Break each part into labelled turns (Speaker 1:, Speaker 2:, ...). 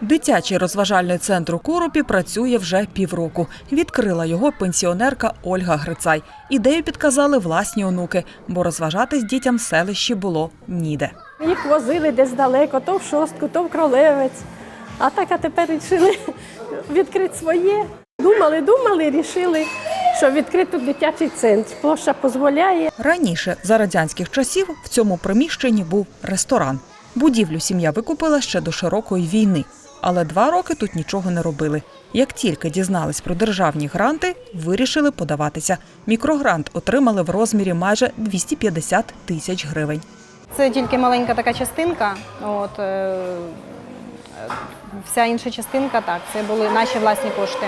Speaker 1: Дитячий розважальний центр у Коропі працює вже півроку. Відкрила його пенсіонерка Ольга Грицай. Ідею підказали власні онуки, бо розважатись дітям в селищі було ніде.
Speaker 2: Їх возили десь далеко, то в шостку, то в кролевець. А так, а тепер вирішили відкрити своє. Думали, думали, рішили, що відкрити дитячий центр. Площа дозволяє.
Speaker 1: Раніше, за радянських часів, в цьому приміщенні був ресторан. Будівлю сім'я викупила ще до широкої війни. Але два роки тут нічого не робили. Як тільки дізнались про державні гранти, вирішили подаватися. Мікрогрант отримали в розмірі майже 250 тисяч гривень.
Speaker 3: Це тільки маленька така частинка. От, е, вся інша частинка так, це були наші власні кошти.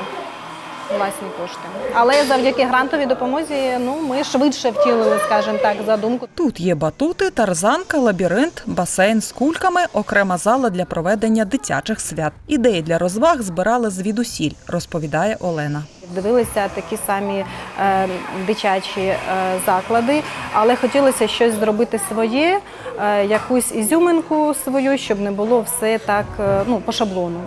Speaker 3: Власні кошти. Але завдяки грантовій допомозі ну, ми швидше втілили, скажімо так, задумку.
Speaker 1: Тут є батути, тарзанка, лабіринт, басейн з кульками, окрема зала для проведення дитячих свят. Ідеї для розваг збирали звідусіль, розповідає Олена.
Speaker 3: Дивилися такі самі е, дитячі е, заклади, але хотілося щось зробити своє, е, якусь ізюминку свою, щоб не було все так е, ну, по шаблону.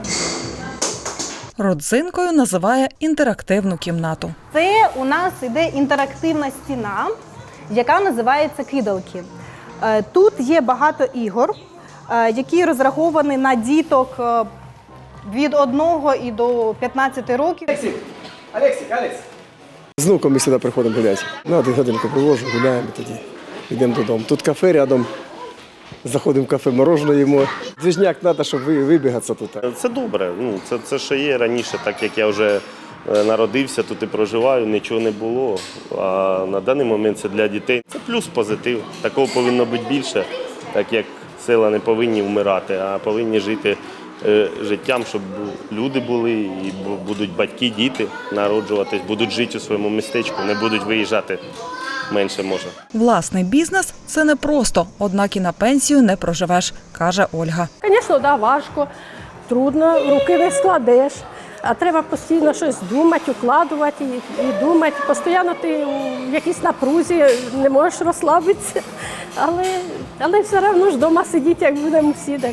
Speaker 1: Родзинкою називає інтерактивну кімнату.
Speaker 3: Це у нас іде інтерактивна стіна, яка називається кидалки. Е, Тут є багато ігор, е, які розраховані на діток е, від 1 і до 15 років.
Speaker 4: Алексик, Алекс. З внуком ми сюди приходимо гуляти. На один годинку привожу, гуляємо тоді. Йдемо додому. Тут кафе рядом. Заходимо в кафе, мороженое їмо. Двіжняк треба, щоб ви- вибігатися тут.
Speaker 5: Це добре. Ну, це, це ще є раніше, так як я вже е, народився, тут і проживаю, нічого не було. А на даний момент це для дітей. Це плюс позитив. Такого повинно бути більше, так як села не повинні вмирати, а повинні жити е, життям, щоб люди були, і будуть батьки, діти народжуватись, будуть жити у своєму містечку, не будуть виїжджати менше може.
Speaker 1: Власний бізнес це не просто, однак і на пенсію не проживеш, каже Ольга.
Speaker 2: Звісно, да, важко, трудно, руки не складеш. А треба постійно щось думати, укладувати і, і думати. Постійно ти у якійсь напрузі не можеш розслабитися. Але, але все одно ж вдома сидіти, як будемо. Так.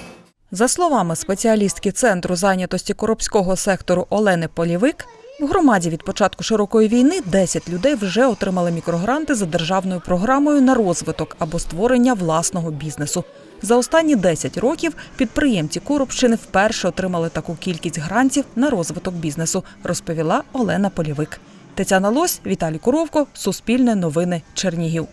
Speaker 1: За словами спеціалістки центру зайнятості Коробського сектору Олени Полівик, в громаді від початку широкої війни 10 людей вже отримали мікрогранти за державною програмою на розвиток або створення власного бізнесу. За останні 10 років підприємці Коробщини вперше отримали таку кількість грантів на розвиток бізнесу, розповіла Олена Полівик. Тетяна Лось, Віталій Куровко, Суспільне новини, Чернігів.